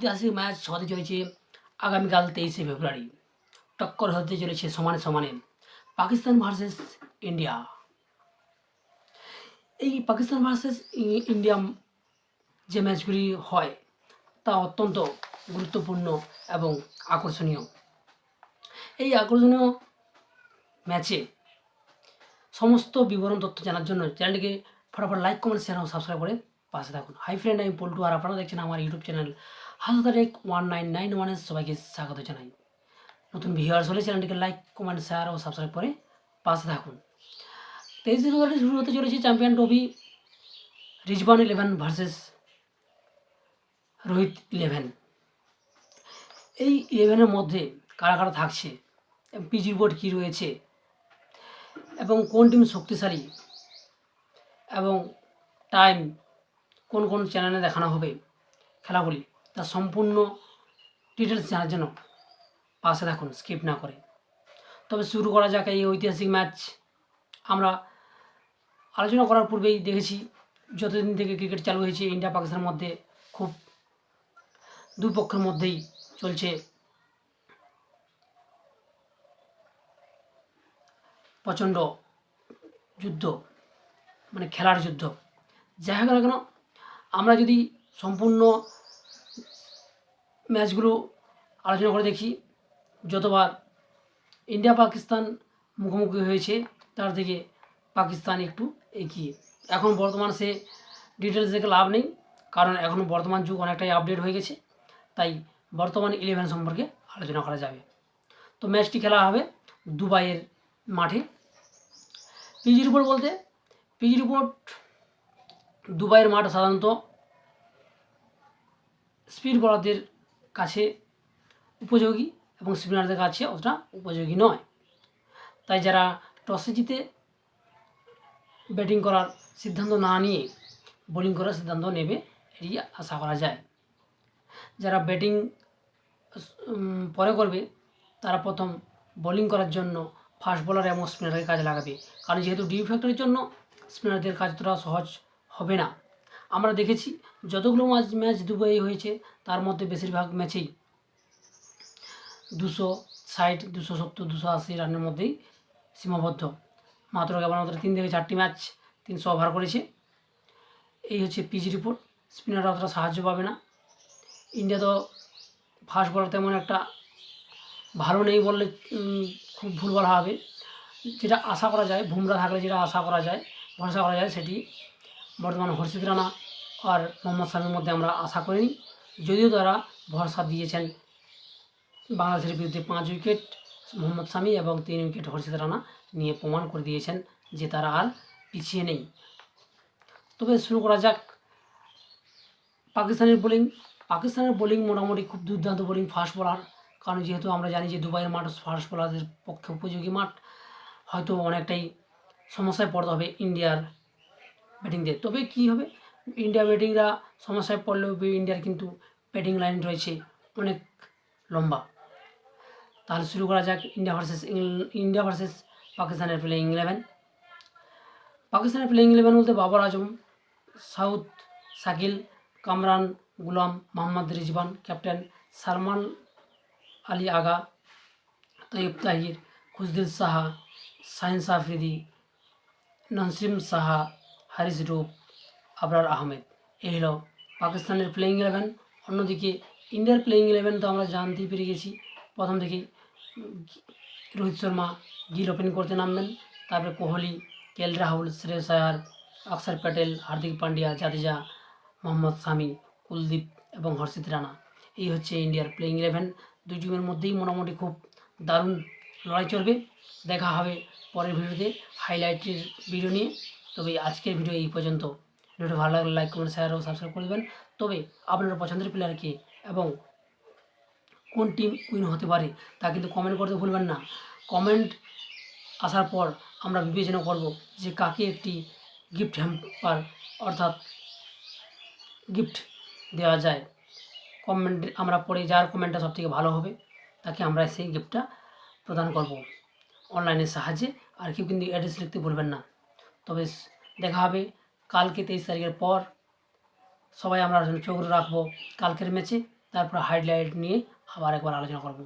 ঐতিহাসিক ম্যাচ হতে চলেছে আগামীকাল তেইশে ফেব্রুয়ারি। টক্কর হতে চলেছে সমানে সমানে। Pakistan versus India. এই পাকিস্তান ভার্সেস ইন্ডিয়া যে ম্যাচগুলি হয়, তা অত্যন্ত গুরুত্বপূর্ণ এবং আকর্ষণীয়। এই আকর্ষণীয় ম্যাচে সমস্ত বিবরণ, তথ্য জানার জন্য চ্যানেলটিকে ফটাফট লাইক, কমেন্ট শেয়ার এবং সাবস্ক্রাইব করে পাশে থাকুন। হাই ফ্রেন্ড আমি পল্টু আর আপনারা দেখছেন আমার ইউটিউব চ্যানেল হাজার এক ওয়ান নাইন নাইন ওয়ানের সবাইকে স্বাগত জানাই। নতুন ভিউয়ার্স হলে চ্যানেলটিকে লাইক কমেন্ট শেয়ার ও সাবস্ক্রাইব করে পাশে থাকুন। তেইশে ফেব্রুয়ারি শুরু হতে চলেছে champion trophy Rizwan eleven versus Rohit eleven এই ইলেভেনের মধ্যে কারা কারা থাকছে পিজি বোর্ড কী রয়েছে, এবং কোন টিম শক্তিশালী, এবং টাইম কোন কোন চ্যানেলে দেখানো হবে খেলাগুলি তার সম্পূর্ণ ডিটেলস জানার জন্য পাশে থাকুন স্কিপ না করে। তবে শুরু করা যাক এই ঐতিহাসিক ম্যাচ আমরা আলোচনা করার পূর্বেই দেখেছি, যতদিন থেকে ক্রিকেট চালু হয়েছে ইন্ডিয়া পাকিস্তানের মধ্যে খুব দুই পক্ষের মধ্যেই চলছে প্রচণ্ড যুদ্ধ মানে খেলার যুদ্ধ। যাই হোক না কেন আমরা যদি সম্পূর্ণ ম্যাচগুলো আলোচনা করে দেখি, যতবার ইন্ডিয়া পাকিস্তান মুখোমুখি হয়েছে, তার থেকে পাকিস্তান একটু এগিয়ে। এখন বর্তমান সে ডিটেলস দেখে লাভ নেই, কারণ এখন বর্তমান যুগ অনেকটাই আপডেট হয়ে গেছে, তাই বর্তমান ইলেভেন সম্পর্কে আলোচনা করা যাবে। তো ম্যাচটি খেলা হবে দুবাইয়ের মাঠে। পিজি রিপোর্ট বলতে পিজি রিপোর্ট দুবাইয়ের মাঠ সাধারণত স্পিড বলারদের কাছে উপযোগী এবং স্পিনারদের কাছে অতটা উপযোগী নয়। তাই যারা টসে জিতে ব্যাটিং করার সিদ্ধান্ত না নিয়ে বোলিং করার সিদ্ধান্ত নেবে এটি আশা করা যায়। যারা ব্যাটিং পরে করবে, তারা প্রথম বোলিং করার জন্য ফাস্ট বোলার এবং স্পিনারের কাজে লাগাবে। কারণ যেহেতু ডি ফ্যাক্টরির জন্য স্পিনারদের কাজ তোরা সহজ হবে না। আমরা দেখেছি যতগুলো ম্যাচ ম্যাচ দুবাই হয়েছে, তার মধ্যে বেশিরভাগ ম্যাচেই দুশো ষাট, দুশো সত্তর, দুশো আশি রানের মধ্যেই সীমাবদ্ধ। মাত্র কেবলমাত্র তিন থেকে চারটি ম্যাচ তিনশো ওভার করেছে। এই হচ্ছে পিজি রিপোর্ট। স্পিনাররা অতটা সাহায্য পাবে না। ইন্ডিয়া তো ফাস্ট বলার তেমন একটা ভালো নেই বললে খুব ভুল বলা হবে। যেটা আশা করা যায়, বুমরা থাকলে যেটা আশা করা যায়, ভরসা করা যায়, সেটি বর্তমান হর্ষিত রানা আর মোহাম্মদ শামির মধ্যে আমরা আশা করিনি। যদিও তারা ভরসা দিয়েছেন বাংলাদেশের বিরুদ্ধে পাঁচ উইকেট মোহাম্মদ শামি এবং তিন উইকেট হর্ষিত রানা নিয়ে প্রমাণ করে দিয়েছেন যে তারা আর পিছিয়ে নেই। তবে শুরু করা যাক পাকিস্তানের বোলিং। পাকিস্তানের বোলিং মোটামুটি খুব দুর্দান্ত বোলিং, ফাস্ট বোলার। কারণ যেহেতু আমরা জানি যে দুবাইয়ের মাঠ ফাস্ট বোলারদের পক্ষে উপযোগী মাঠ, হয়তো অনেকটাই সমস্যায় পড়তে হবে ইন্ডিয়ার ব্যাটিং দিয়ে। তবে কী হবে? ইন্ডিয়া ব্যাটিংরা সমস্যায় পড়লেও ইন্ডিয়ার কিন্তু ব্যাটিং লাইন রয়েছে অনেক লম্বা। তাহলে শুরু করা যাক ইন্ডিয়া ভার্সেস ইন্ডিয়া ভার্সেস পাকিস্তানের প্লেয়িং ইলেভেন পাকিস্তানের প্লেয়িং ইলেভেন বলতে বাবর আজম, সাউথ শাকিল, কামরান গুলাম, মোহাম্মদ রিজবান ক্যাপ্টেন সালমান আলী আগা তৈব তাহির খুজদিল সাহা, শাহিন আফ্রিদি নসিম সাহা হারিস রূপ আবরার আহমেদ। এই হলো পাকিস্তানের প্লেয়িং ইলেভেন অন্যদিকে ইন্ডিয়ার প্লেয়িং ইলেভেন তো আমরা জানতেই পেরে গেছি। প্রথম থেকেই রোহিত শর্মা গিল ওপেন করতে নামবেন। তারপরে কোহলি, কেল রাহুল, শ্রেয়স আয়ার অক্ষর প্যাটেল, হার্দিক পান্ডিয়া, জাদেজা, মোহাম্মদ শামি কুলদীপ এবং হর্ষিত রানা। এই হচ্ছে ইন্ডিয়ার প্লেয়িং ইলেভেন দুই টিমের মধ্যেই মোটামুটি খুব দারুণ লড়াই চলবে। দেখা হবে পরের ভিডিওতে। হাইলাইটের ভিডিও নিয়ে। তবে আজকের ভিডিও এই পর্যন্ত। ভিডিওটি ভালো লাগলে লাইক কমেন্ট শেয়ার ও সাবস্ক্রাইব করে দেবেন। তবে আপনার পছন্দের প্লেয়ার কে এবং কোন টিম উইন হতে পারে তা কিন্তু কমেন্ট করতে ভুলবেন না। কমেন্ট আসার পর আমরা বিবেচনা করব যে কাকে একটি গিফট হ্যাম্পার অর্থাৎ গিফট দেওয়া যায়। কমেন্ট আমরা পড়ে যার কমেন্টটা সবথেকে ভালো হবে, তাকে আমরা সেই গিফটটা প্রদান করব। অনলাইনের সাহায্যে আর কেউ কিন্তু অ্যাড্রেস লিখতে ভুলবেন না। তবে দেখা হবে। কালকে তেইশ তারিখের পর সবাই আমরা চোখ রাখব কালকের ম্যাচে, তারপর হাইলাইট নিয়ে আবার একবার আলোচনা করব।